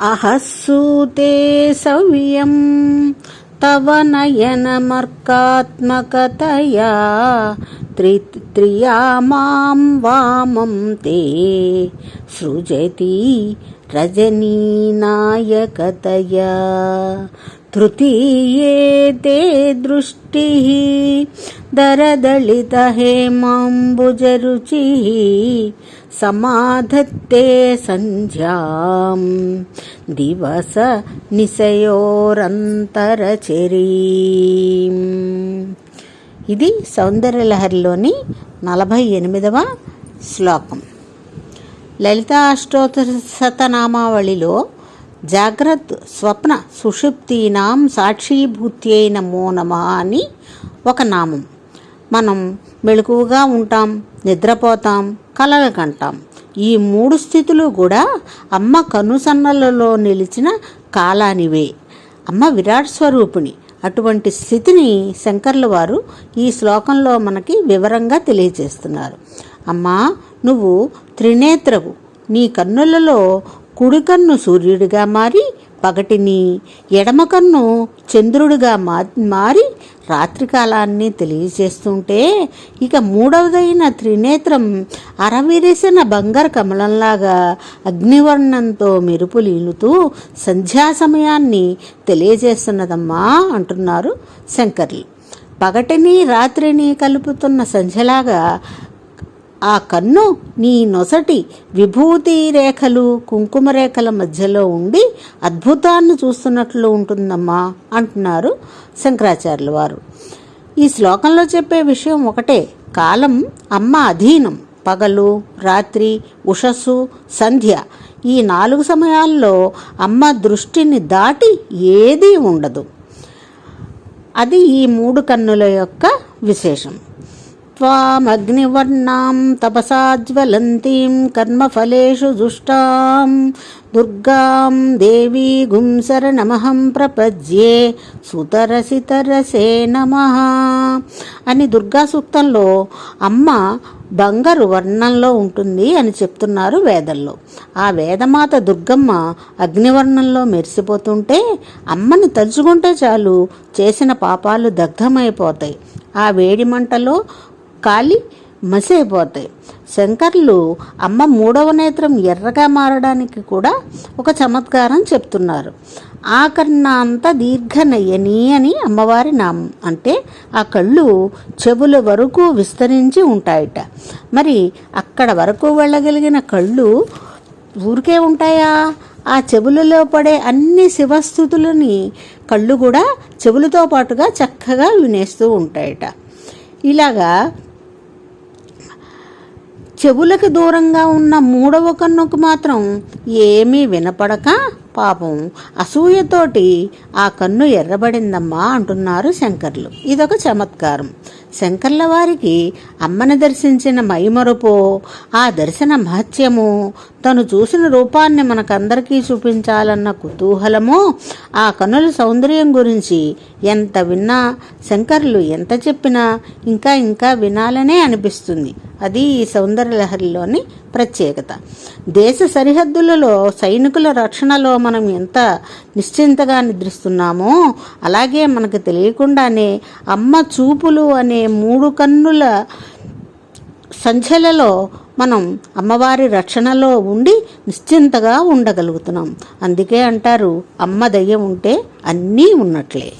అహస్సూతే సవ్యం. తవ నయనమర్కాత్మకతయా. త్రి త్రియా మాం వామం తే. సృజతి రజనీనాయకతయా. తృతీయే తే దృష్టి. దరదళిత హేమాంబుజరుచి సమాధత్తే సంధ్యాం. దివస నిశయోరంతరచరీం. ఇది సౌందర్యలహరిలోని నలభై ఎనిమిదవ శ్లోకం. లలితా అష్టోత్తరశతనామావళిలో జాగ్రత్ స్వప్న సుషుప్తీనాం సాక్షీభూత్యై నమో నమ అని ఒక నామం. మనం మెలకువగా ఉంటాం నిద్రపోతాం కలలు కంటాం ఈ మూడు స్థితులు కూడా అమ్మ కనుసన్నలలో నిలిచిన కాలానివే. అమ్మ విరాట్ స్వరూపిణి. అటువంటి స్థితిని శంకర్ల వారు ఈ శ్లోకంలో మనకి వివరంగా తెలియజేస్తున్నారు. అమ్మా నువ్వు త్రినేత్రవు. నీ కన్నులలో కుడి కన్ను సూర్యుడిగా మారి పగటిని ఎడమ కన్ను చంద్రుడిగా మా మారి రాత్రికాలాన్ని తెలియజేస్తుంటే ఇక మూడవదైన త్రినేత్రం అరవిరిసిన బంగారు కమలంలాగా అగ్నివర్ణంతో మెరుపులీలుతూ సంధ్యా సమయాన్ని తెలియజేస్తున్నదమ్మా అంటున్నారు శంకర్లు. పగటిని రాత్రిని కలుపుతున్న సంధ్యలాగా ఆ కన్ను నీ నొసటి విభూతి రేఖలు కుంకుమ రేఖల మధ్యలో ఉండి అద్భుతాన్ని చూస్తున్నట్లు ఉంటుందమ్మా అంటున్నారు శంకరాచార్యుల వారు. ఈ శ్లోకంలో చెప్పే విషయం ఒకటే కాలం అమ్మ అధీనం పగలు రాత్రి ఉషస్సు సంధ్య. ఈ నాలుగు సమయాల్లో అమ్మ దృష్టిని దాటి ఏదీ ఉండదు. అది ఈ మూడు కన్నుల యొక్క విశేషం. त्वामग्निवर्णां तपसा ज्वलन्तीं कर्मफलेषु दुष्टां దుర్గాం దేవీ గుంసరణమహం ప్రపద్యే సుతరసితరసే నమ అని దుర్గా సూక్తంలో అమ్మ బంగారు వర్ణంలో ఉంటుంది అని చెప్తున్నారు వేదంలో ఆ వేదమాత దుర్గమ్మ అగ్నివర్ణంలో మెరిసిపోతుంటే అమ్మని తలుచుకుంటే చాలు చేసిన పాపాలు దగ్ధమైపోతాయి ఆ వేడి మంటలో కాలి మసైపోతాయి శంకర్లు అమ్మ మూడవ నేత్రం ఎర్రగా మారడానికి కూడా ఒక చమత్కారం చెప్తున్నారు. ఆకర్ణ అంత దీర్ఘనయని అని అమ్మవారి నామం. అంటే ఆ కళ్ళు చెవుల వరకు విస్తరించి ఉంటాయట. మరి అక్కడ వరకు వెళ్ళగలిగిన కళ్ళు ఊరికే ఉంటాయా? ఆ చెవులలో పడే అన్ని శివస్థుతులని కళ్ళు కూడా చెవులతో పాటుగా చక్కగా వినేస్తూ ఉంటాయట. ఇలాగా చెవులకు దూరంగా ఉన్న మూడవ కన్నుకు మాత్రం ఏమీ వినపడక పాపం అసూయతోటి ఆ కన్ను ఎర్రబడిందమ్మా అంటున్నారు శంకర్లు. ఇదొక చమత్కారం. శంకర్ల వారికి అమ్మని దర్శించిన మైమరుపో ఆ దర్శన మహత్యము తను చూసిన రూపాన్ని మనకందరికీ చూపించాలన్న కుతూహలమో ఆ కనుల సౌందర్యం గురించి ఎంత విన్నా శంకర్లు ఎంత చెప్పినా ఇంకా ఇంకా వినాలనే అనిపిస్తుంది. అది ఈ సౌందర్యలహరిలోని ప్రత్యేకత. దేశ సరిహద్దులలో సైనికుల రక్షణలో మనం ఎంత నిశ్చింతగా నిద్రిస్తున్నామో అలాగే మనకు తెలియకుండానే అమ్మ చూపులు అనే మూడు కన్నుల సంఖ్యలలో మనం అమ్మవారి రక్షణలో ఉండి నిశ్చింతగా ఉండగలుగుతున్నాం. అందుకే అంటారు అమ్మ దయ్యం ఉంటే అన్నీ ఉన్నట్లే.